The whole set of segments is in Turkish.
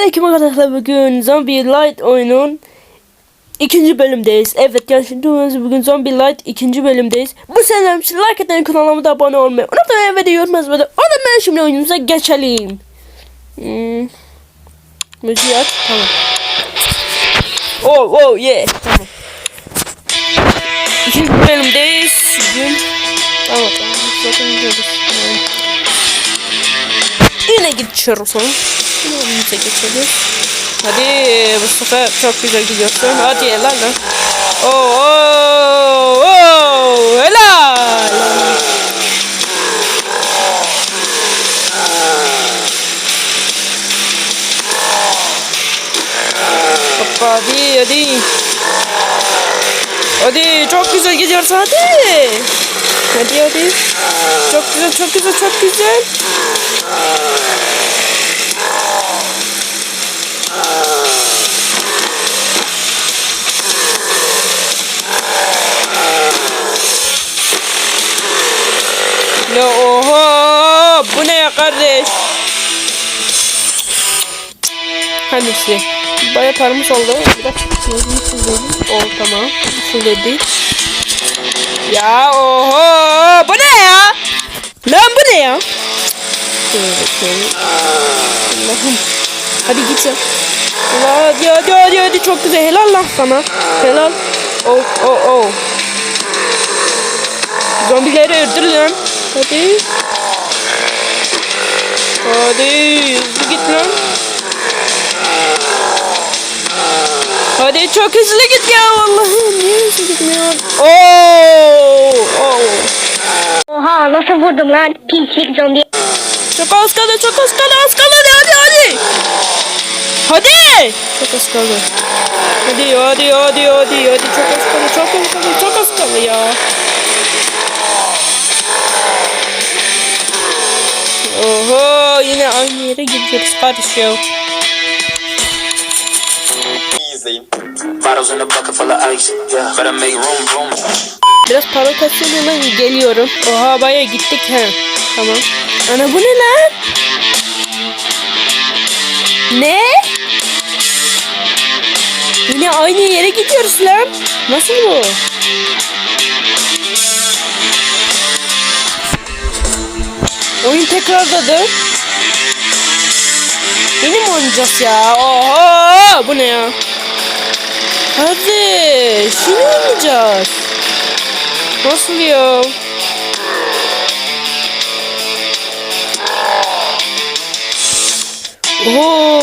Selamünaleyküm arkadaşlar bugün Zombie Light oyunun ikinci bölümdeyiz. Evet gerçekten duyuyorsunuz bugün Zombie Light ikinci bölümdeyiz. Bu senem için like atın kanalıma da abone olmayı unutmayın ve de yorum yazmayı. Da ben şimdi oyunumuza geçelim. Hmm. Müziği aç tamam. Oh oh yeah tamam. İkinci bölümdeyiz. Bugün tamam tamam zaten gidiyoruz. Yine geçiyoruz sonra. Yine geçelim. Hadi bu sefer çok güzel gidiyorsun. Hadi helal lan. Oo, oo, oo, helal. Hoppa hadi hadi. Hadi gidiyorsun hadi. Hadi hadi. Çok güzel çok güzel çok güzel. Ya oha bu ne ya kardeş? Hadi size. Baya paramız oldu. Biraz gözümü fulledim. O tamam. Fulledik. Ya oha bu ne ya? Lan bu ne ya? Allah'ım. Hadi git sen. Allah hadi hadi hadi hadi çok güzel helal lan sana. Helal. Oh oh oh. Zombileri öldür lan. Hadi. Hadi hızlı git lan. Hadi çok hızlı git ya Allah'ım niye hızlı gitmiyor? Oo, oo. Oha nasıl vurdum lan pimpik zombi. Çok az kaldı çok az kaldı az kaldı hadi hadi hadi. Çok az kaldı. Hadi hadi hadi hadi hadi çok az kaldı çok az kaldı çok az kaldı ya. Oho yine aynı yere gidiyoruz kardeşim. easy. Biraz para kasıyorum hemen geliyorum. Oha baya gittik he. Tamam. Ana bu ne lan? Ne? Yine aynı yere gidiyoruz lan. Nasıl bu? Oyun tekrarladı. Yine mi oynayacağız ya? Oha bu ne ya? Hadi şimdi oynayacağız. Nasıl ya? Oho.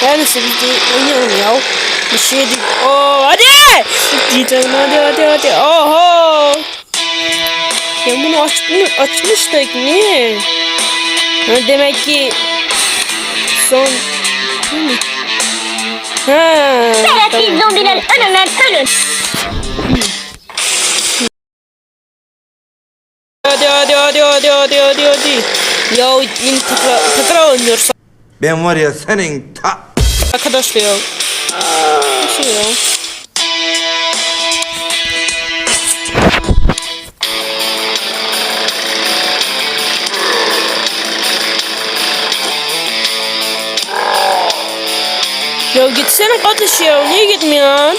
Kendisi biz de oynayalım ya. Bir şey değil. Oo hadi. Diyeceğim hadi hadi hadi. Oho. Ya bunu aç, bunu açmıştık niye? Demek ki son? Ha, Şerefsiz tamam. zombiler ölün lan ölün. Hadi hadi hadi hadi hadi hadi hadi. Ya yine tekrar, tekrar oynuyoruz Ben var ya senin ta... arkadaşlar ya. Bir şey ya. Ya gitsene kardeş ya. Niye gitmiyorsun?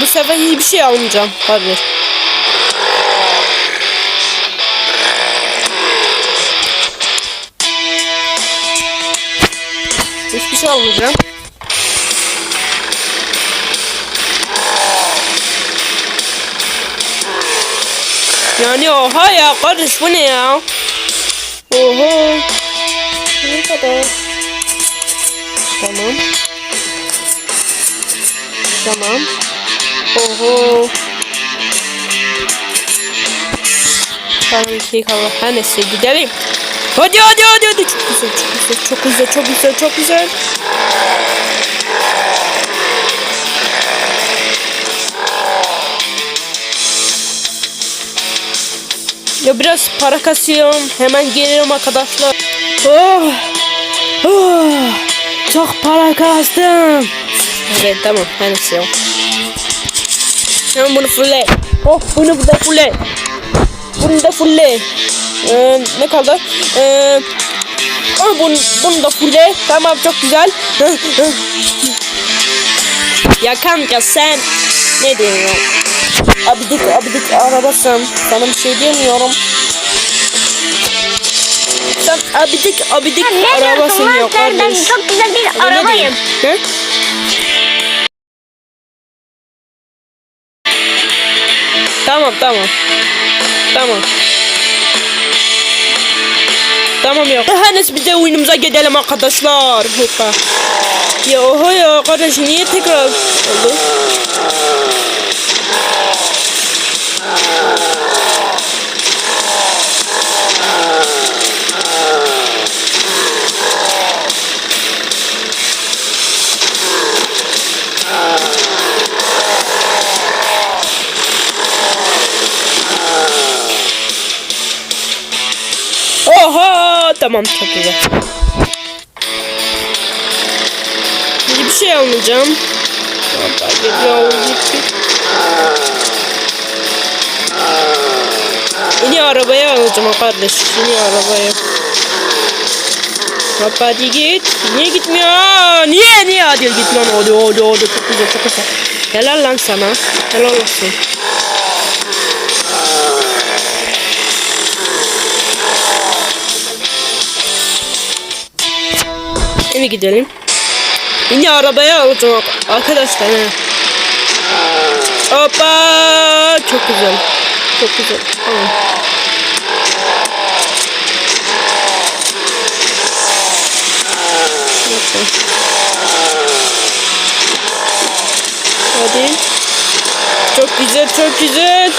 Bu sefer hiçbir şey almayacağım kardeş. Hiçbir şey almayacağım. Yani oha ya kardeş bu ne ya? Oha. Ne kadar? Tamam. Tamam. Oho. Tamam şey kaldı. Her neyse gidelim. Hadi hadi hadi hadi. Çok güzel çok güzel çok güzel çok güzel çok güzel. Ya biraz para kasıyorum. Hemen gelirim arkadaşlar. Oh. Oh. Çok para kastım. neyse tamam neyse ya. Hemen bunu fulle. Oh bunu da fulle. Bunu da fulle. Ee, ne kaldı? Ee, oh, bunu, bunu da fulle. Tamam çok güzel. ya kanka sen ne diyorsun? Abidik abidik arabasın. Sana bir şey diyemiyorum. Sen abidik abidik Ne diyorsun arabasın yok sen? Ben kardeş. çok güzel bir Ne arabayım. He? Tamam tamam. Tamam. Tamam ya. Henüz bir de oyunumuza gidelim arkadaşlar. Hoppa. Ya oha ya kardeş niye tekrar oldu? Oha tamam çok güzel. Şey almayacağım. Yeni arabaya alacağım kardeş. Yeni arabaya. Hoppa hadi git. Niye gitmiyor? Aa, Niye niye hadi git lan hadi hadi hadi çok güzel çok güzel. Helal lan sana. Helal olsun. Eve gidelim. Yine arabaya alacağım arkadaşlar. He. Hoppa! Çok güzel. Çok güzel. Tamam. Hadi. Çok güzel, çok güzel.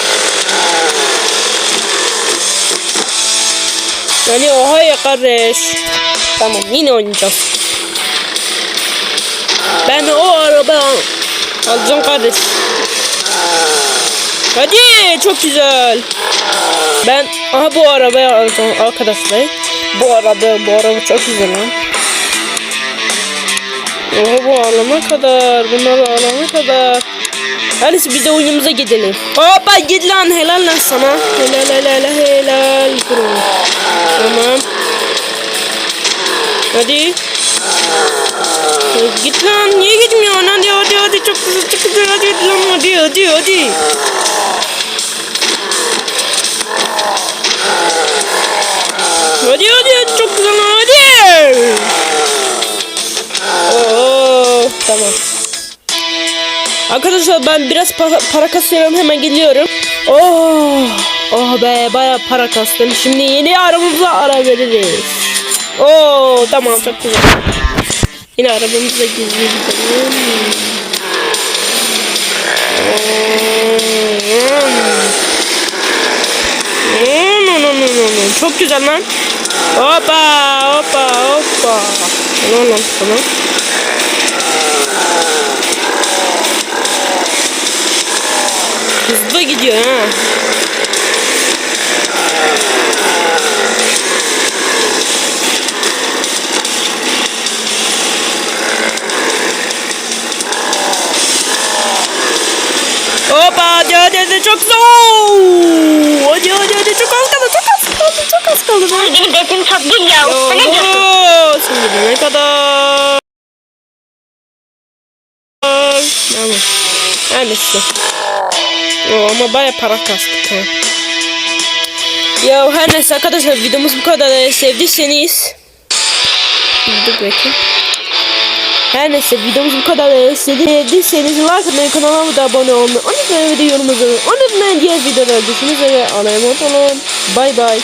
Yani oha ya kardeş. Tamam yine oynayacağız. Ben o araba al- alacağım kardeş. Hadi çok güzel. Ben aha bu arabayı alacağım arkadaşlar. Bu araba bu araba çok güzel lan. Oha bu alana kadar. Bunları alana kadar. Hadi biz de oyunumuza gidelim. Hoppa git lan helal lan sana. Helal helal helal. Tamam. Hadi hadi hadi hadi. Hadi çok güzel hadi. Tamam. Arkadaşlar ben biraz para, para kasıyorum hemen geliyorum. Oh, oh be baya para kastım. Şimdi yeni arabamıza ara veririz. Oo tamam çok güzel. Yine arabamıza gizli gidelim. Çok güzel lan. Hoppa hoppa hoppa. Tamam lan tamam. Hızlı gidiyor ha. Hoppa hadi hadi hadi çok zor. Hadi hadi hadi çok az kaldı çok az kaldı çok az kaldı. Benim betim çok değil ya. Ne diyorsun? Şimdi ne kadar? Her neyse. Yo, ama baya para kastık ha. Ya her neyse arkadaşlar videomuz bu kadar. Eğer Sevdiyseniz Dur bakayım. Her neyse videomuz bu kadar. Eğer Sevdiyseniz like kanalıma da abone olmayı unutmayın ve yorumunuzu unutmayın. Diğer videolarda görüşmek üzere. Allah'a emanet olun. Bay bay.